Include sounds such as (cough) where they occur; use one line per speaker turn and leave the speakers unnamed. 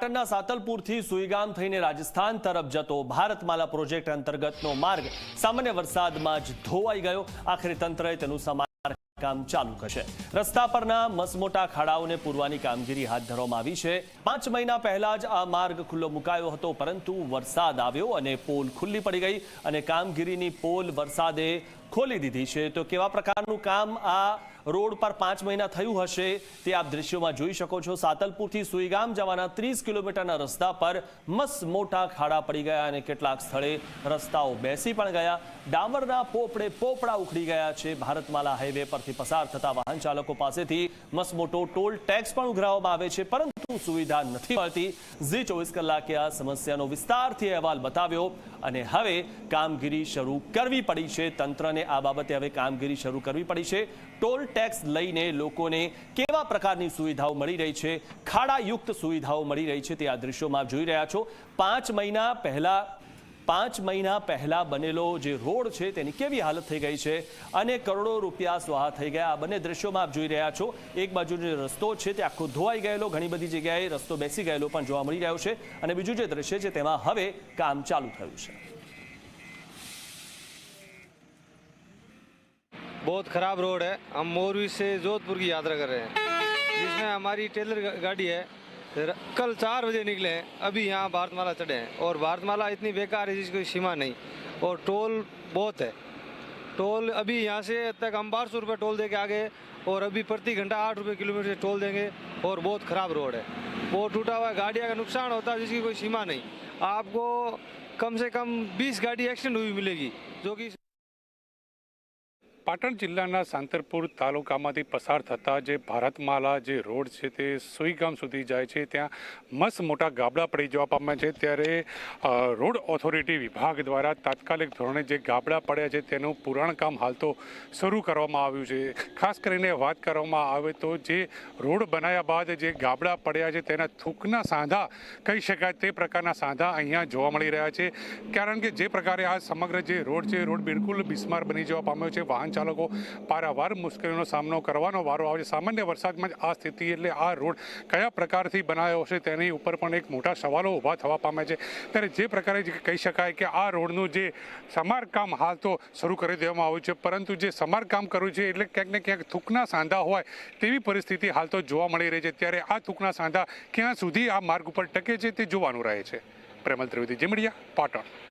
પાટણના સાતલપુરથી સુઈગામ થઈને રાજસ્થાન તરફ જતો ભારતમાલા પ્રોજેક્ટ અંતર્ગતનો માર્ગ સામાન્ય વરસાદમાં જ ધોવાઈ ગયો. આખરે તંત્રએ તેનું સમારકામ ચાલુ કરશે. રસ્તા પરના મસમોટા ખાડાઓને પૂરવાની કામગીરી હાથ ધરવામાં આવી છે. પાંચ મહિના પહેલા જ આ માર્ગ ખુલ્લો મુકાયો હતો, પરંતુ વરસાદ આવ્યો અને પોલ ખુલ્લી પડી ગઈ અને કામગીરીની પોલ વરસાદે ખોલી દીધી છે. તો કેવા પ્રકારનું કામ આ રોડ પર પાંચ મહિના થયું હશે તે આપ દ્રશ્યોમાં જોઈ શકો છો. સાતલપુરથી સુઈગામ જવાના ત્રીસ કિલોમીટરના રસ્તા પર મસ મોટા ખાડા પડી ગયા અને કેટલાક સ્થળે રસ્તાઓ બેસી પણ ગયા. ડામરના પોપડે પોપડા ઉખડી ગયા છે. ભારતમાલા હાઈવે પરથી પસાર થતા વાહન ચાલકો પાસેથી મસમોટો ટોલ ટેક્સ પણ ઉઘરાવવામાં આવે છે. પરંતુ સુવિધા નથી મળતી? ઝી ચોવીસ કલાકે આ સમસ્યાનો વિસ્તારથી અહેવાલ બતાવ્યો અને હવે કામગીરી શરૂ કરવી પડી છે. તંત્રને આ બાબતે હવે કામગીરી શરૂ કરવી પડી છે. ટોલ ટેક્સ લઈને લોકોને કેવા પ્રકારની સુવિધાઓ મળી રહી છે? ખાડાયુક્ત સુવિધાઓ મળી રહી છે તે આ દ્રશ્યોમાં જોઈ રહ્યા છો. પાંચ મહિના પહેલા પાંચ મહિના પહેલા બનેલો જે રોડ છે તેની કેવી હાલત થઈ ગઈ છે અને કરોડો રૂપિયા સ્વાહા થઈ ગયા આ બંને દ્રશ્યોમાં આપ જોઈ રહ્યા છો એક બાજુ જે રસ્તો છે તે આખો ધોવાઈ ગયેલો ઘણી બધી જગ્યાએ રસ્તો બેસી ગયેલો પણ જોવા મળી રહ્યો છે અને બીજું જે દ્રશ્ય છે તેમાં હવે કામ ચાલુ થયું છે
बहुत ख़राब रोड (laughs) है हम मोरवी से जोधपुर की यात्रा कर रहे हैं जिसमें हमारी टेलर गा- गाड़ी है र- कल चार बजे निकले हैं, अभी यहाँ भारतमाला चढ़े हैं। और भारतमाला इतनी बेकार है जिसकी सीमा नहीं। और टोल बहुत है। टोल अभी यहाँ से तक हम बारह सौ रुपये टोल दे के आगे और अभी प्रति घंटा आठ रुपये किलोमीटर से टोल देंगे और बहुत ख़राब रोड है। वो टूटा हुआ गाड़ियाँ का नुकसान होता है जिसकी कोई सीमा नहीं। आपको कम से कम बीस गाड़ी एक्सीडेंट हुई मिलेगी, जो कि
પાટણ જિલ્લાના સાંતરપુર તાલુકામાંથી પસાર થતા જે ભારતમાલા જે રોડ છે તે સુઈગામ સુધી જાય છે, ત્યાં મસ્ત મોટા ગાબડા પડી જવા પામ્યા છે. ત્યારે રોડ ઓથોરિટી વિભાગ દ્વારા તાત્કાલિક ધોરણે જે ગાબડા પડ્યા છે તેનું પુરાણ કામ હાલ તો શરૂ કરવામાં આવ્યું છે. ખાસ કરીને વાત કરવામાં આવે તો જે રોડ બનાવ્યા બાદ જે ગાબડા પડ્યા છે તેના થૂકના સાંધા કહી શકાય તે પ્રકારના સાંધા અહીંયા જોવા મળી રહ્યા છે. કારણ કે જે પ્રકારે આ સમગ્ર જે રોડ છે, રોડ બિલકુલ બિસ્માર બની જવા પામ્યો છે. વાહન ચાલકો પારાવાર મુશ્કેલીનો સામનો કરવાનો વારો આવે છે. સામાન્ય વરસાદમાં જ આ સ્થિતિ એટલે આ રોડ કયા પ્રકારથી બનાવ્યો હશે તેની ઉપર પણ એક મોટા સવાલો ઊભા થવા પામે છે. ત્યારે જે પ્રકારે કહી શકાય કે આ રોડનું જે સમારકામ હાલ તો શરૂ કરી દેવામાં આવ્યું છે. પરંતુ જે સમારકામ કરવું છે એટલે ક્યાંક ને ક્યાંક થૂકના સાંધા હોય તેવી પરિસ્થિતિ હાલ તો જોવા મળી રહી છે. ત્યારે આ થૂકના સાંધા ક્યાં સુધી આ માર્ગ ઉપર ટકે છે તે જોવાનું રહે છે. પ્રેમલ ત્રિવેદી જીમડિયા પાટણ.